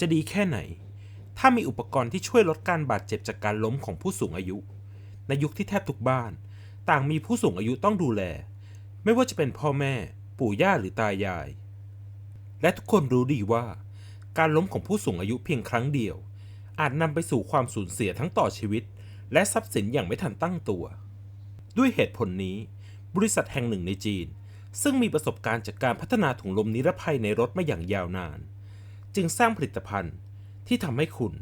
จะดีแค่ไหน ถ้ามีอุปกรณ์ที่ช่วยลดการบาดเจ็บจากการล้มของผู้สูงอายุ ในยุคที่แทบทุกบ้าน ต่างมีผู้สูงอายุต้องดูแล ไม่ว่าจะเป็นพ่อแม่ ปู่ย่าหรือตายาย และทุกคนรู้ดีว่า การล้มของผู้สูงอายุเพียงครั้งเดียว อาจนำไปสู่ความสูญเสียทั้งต่อชีวิต และทรัพย์สินอย่างไม่ทันตั้งตัว ด้วยเหตุผลนี้ บริษัทแห่งหนึ่งในจีนซึ่งมีประสบการณ์จากการพัฒนาถุงลมนิรภัยในรถมาอย่างยาวนาน จึงสร้างผลิตภัณฑ์ที่ทำให้คุณ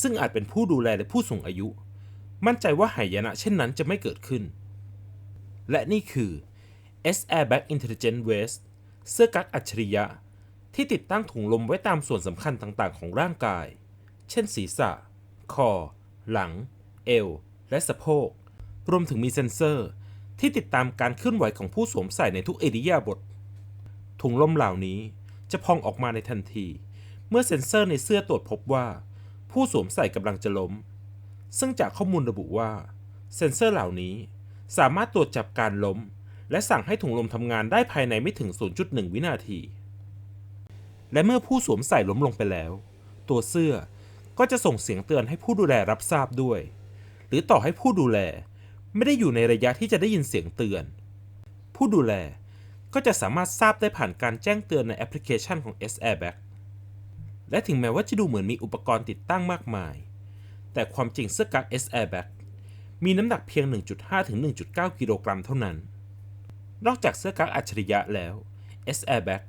ซึ่งอาจเป็นผู้ดูแลและผู้สูงอายุ มั่นใจว่าหายนะเช่นนั้นจะไม่เกิดขึ้น และนี่คือ S Airbag Intelligent Vest เสื้อกั๊กอัจฉริยะ ที่ติดตั้งถุงลมไว้ตามส่วนสำคัญต่างๆ ของร่างกาย เช่นศีรษะ คอ หลัง เอว และสะโพก รวมถึงมีเซ็นเซอร์ ที่ติดตามการเคลื่อนไหวของผู้สวมใส่ในทุกอิริยาบถถุงลมเหล่านี้จะพองออกมาในทันที มื่อเซ็นเซอร์ในเสื้อตรวจพบว่า ผู้สวมใส่กำลังจะล้ม ซึ่งจากข้อมูลระบุว่า เซ็นเซอร์เหล่านี้สามารถตรวจจับการล้ม และสั่งให้ถุงลมทำงานได้ภายในไม่ถึง 0.1 วินาที และเมื่อผู้สวมใส่ล้มลงไปแล้ว ตัวเสื้อก็จะส่งเสียงเตือนให้ผู้ดูแลรับทราบด้วย หรือต่อให้ผู้ดูแลไม่ได้อยู่ในระยะที่จะได้ยินเสียงเตือน ผู้ดูแลก็จะสามารถทราบได้ผ่านการแจ้งเตือนในแอปพลิเคชันของ S Airbag และถึงแม้ว่าจะดูเหมือนมีอุปกรณ์ติดตั้งมากมาย แต่ความจริงเสื้อกั๊ก S Airbag มีน้ำหนักเพียง 1.5 ถึง 1.9 กิโลกรัมเท่านั้น นอกจากเสื้อกั๊กอัจฉริยะแล้ว S Airbag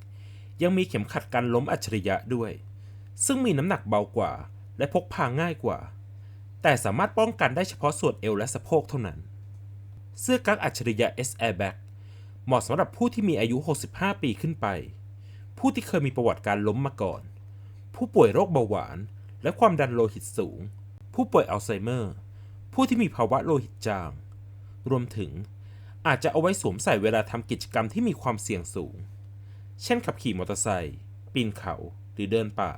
ยังมีเข็มขัดกันล้มอัจฉริยะด้วย ซึ่งมีน้ำหนักเบากว่า และพกพาง่ายกว่า แต่สามารถป้องกันได้เฉพาะส่วนเอวและสะโพกเท่านั้น เสื้อกั๊กอัจฉริยะ S Airbag เหมาะสำหรับผู้ที่มีอายุ 65 ปีขึ้นไป ผู้ที่เคยมีประวัติการล้มมาก่อน ผู้ป่วยโรคเบาหวาน และความดันโลหิตสูง ผู้ป่วยอัลไซเมอร์ ผู้ที่มีภาวะโลหิตจาง รวมถึงอาจจะเอาไว้สวมใส่เวลาทำกิจกรรมที่มีความเสี่ยงสูง เช่นขับขี่มอเตอร์ไซค์ปีนเขาหรือเดินป่า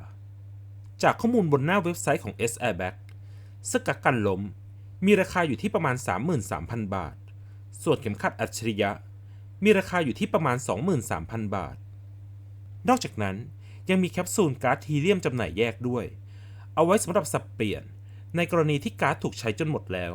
จากข้อมูลบนหน้าเว็บไซต์ของ S Airbag สกั๊กกันล้ม มีราคาอยู่ที่ประมาณ 33,000 บาท ส่วนเข็มขัดอัจฉริยะ มีราคาอยู่ที่ประมาณ 23,000 บาท นอกจากนั้น ยังมีแคปซูลก๊าซฮีเลียมจำหน่ายแยกด้วย เอาไว้สำหรับสับเปลี่ยน ในกรณีที่ก๊าซถูกใช้จนหมดแล้ว